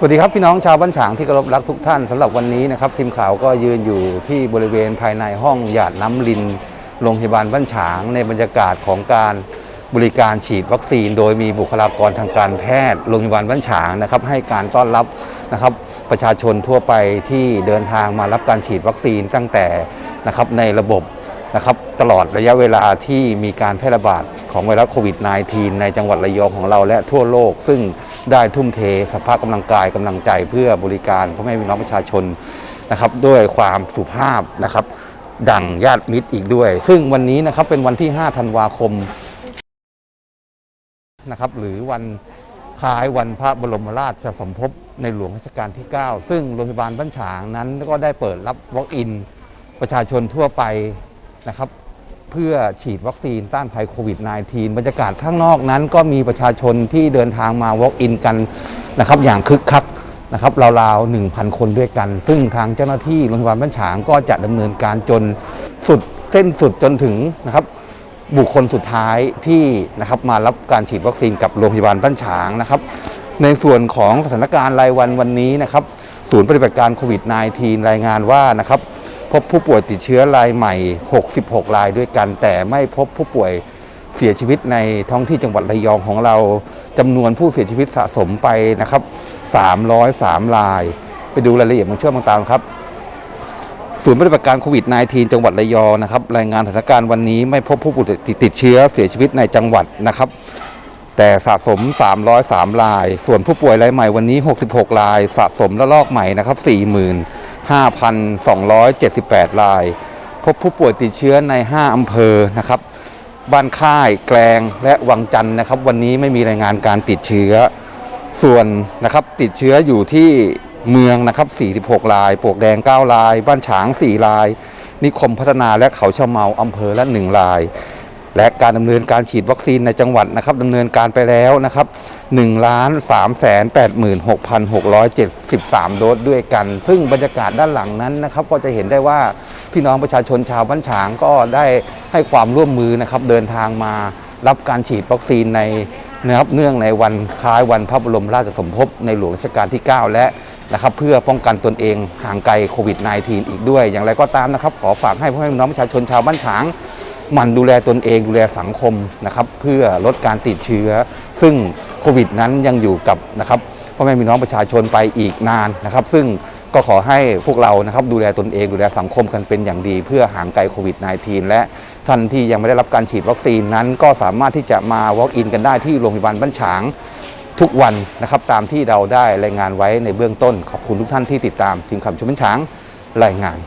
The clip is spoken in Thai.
สวัสดีครับพี่น้องชาวบ้านฉางที่เคารพรักทุกท่านสำหรับวันนี้นะครับทีมข่าวก็ยืนอยู่ที่บริเวณภายในห้องหยาดน้ำลินโรงพยาบาลบ้านฉาง ในบรรยากาศของการบริการฉีดวัคซีน โดยมีบุคลากรทางการแพทย์โรงพยาบาลบ้านฉางนะครับให้การต้อนรับนะครับประชาชนทั่วไปที่เดินทางมารับการฉีดวัคซีนตั้งแต่นะครับในระบบนะครับตลอดระยะเวลาที่มีการแพร่ระบาดของไวรัสโควิด -19 ในจังหวัดระยองของเราและทั่วโลก ซึ่ง ได้ทุ่มเทสภาพกำลังกายกำลังใจเพื่อบริการพ่อแม่พี่น้องประชาชนนะครับ ด้วยความสุภาพนะครับ ดั่งญาติมิตรอีกด้วย ซึ่งวันนี้นะครับเป็นวันที่5ธันวาคมนะครับ หรือวันคล้ายวันพระบรมราชสมภพในหลวงรัชกาลที่ 9 ซึ่งโรงพยาบาลบ้านฉางนั้นก็ได้เปิดรับวอล์กอินประชาชนทั่วไปนะครับ เพื่อฉีดวัคซีนต้านภัยโควิด -19 บรรยากาศข้างนอกนั้น ก็มีประชาชนที่เดินทางมา walk in กันนะครับอย่างคึกคักนะครับราวๆ1,000 คนด้วยกัน ซึ่งทางเจ้าหน้าที่โรงพยาบาลบ้านฉางก็จะดำเนินการจนสุดเส้นสุดจนถึงนะครับบุคคลสุดท้ายที่นะครับมารับการฉีดวัคซีนกับโรงพยาบาลบ้านฉางนะครับ ในส่วนของสถานการณ์รายวันวันนี้นะครับ ศูนย์ปฏิบัติการโควิด -19 รายงานว่านะครับ พบผู้ป่วยติดเชื้อรายใหม่ 66 รายด้วยกัน แต่ไม่พบผู้ป่วยเสียชีวิตในท้องที่จังหวัดระยองของเราจำนวนผู้เสียชีวิตสะสมไปนะครับ 303 ราย ไปดูรายละเอียดบางช่วงบางตาครับศูนย์ปฏิบัติการโควิด -19 จังหวัดระยองนะครับรายงานสถานการณ์วันนี้ไม่พบผู้ป่วยติดเชื้อเสียชีวิตในจังหวัดนะครับ แต่สะสม 303 ราย ส่วนผู้ป่วยรายใหม่วันนี้ 66 ราย สะสมและลอกใหม่นะครับ 40,000 5,278 ราย พบผู้ป่วยติดเชื้อใน 5 อำเภอนะครับ บ้านค่ายแกลงและวังจันทร์นะครับ วันนี้ไม่มีรายงานการติดเชื้อ ส่วนนะครับติดเชื้ออยู่ที่เมืองนะครับ 46 ราย ปวกแดง 9 ราย บ้านฉาง 4 ราย นิคมพัฒนาและเขาเชะเมาอำเภอละ 1 ราย และการดำเนินการฉีดวัคซีนในจังหวัดนะครับดำเนินการไปแล้วนะครับ1ล้าน3แสน86,673 โดสด้วยกัน ซึ่งบรรยากาศด้านหลังนั้นนะครับ ก็จะเห็นได้ว่าพี่น้องประชาชนชาวบ้านฉางก็ได้ให้ความร่วมมือนะครับ เดินทางมารับการฉีดวัคซีนในนะครับเนื่องในวันคล้ายวันพระบรมราชสมภพในหลวงรัชกาลที่ 9 และนะครับเพื่อป้องกันตนเองห่างไกลโควิด -19 อีกด้วย อย่างไรก็ตามนะครับ ขอฝากให้พ่อแม่พี่น้องประชาชนชาวบ้านฉาง มั่นดูแลตนเองดูแลสังคมนะครับเพื่อลดการติดเชื้อ ซึ่งโควิดนั้นยังอยู่กับนะครับพ่อแม่พี่น้องประชาชนไปอีกนานนะครับ ซึ่งก็ขอให้พวกเรานะครับดูแลตนเองดูแลสังคมกันเป็นอย่างดี เพื่อห่างไกลโควิด -19 และท่านที่ยังไม่ได้รับการฉีดวัคซีนนั้น ก็สามารถที่จะมา walk in กันได้ที่โรงพยาบาลบ้านฉางทุกวันนะครับตามที่เราได้รายงานไว้ในเบื้องต้น ขอบคุณทุกท่านที่ติดตามทีมข่าวชุมบ้านฉางรายงาน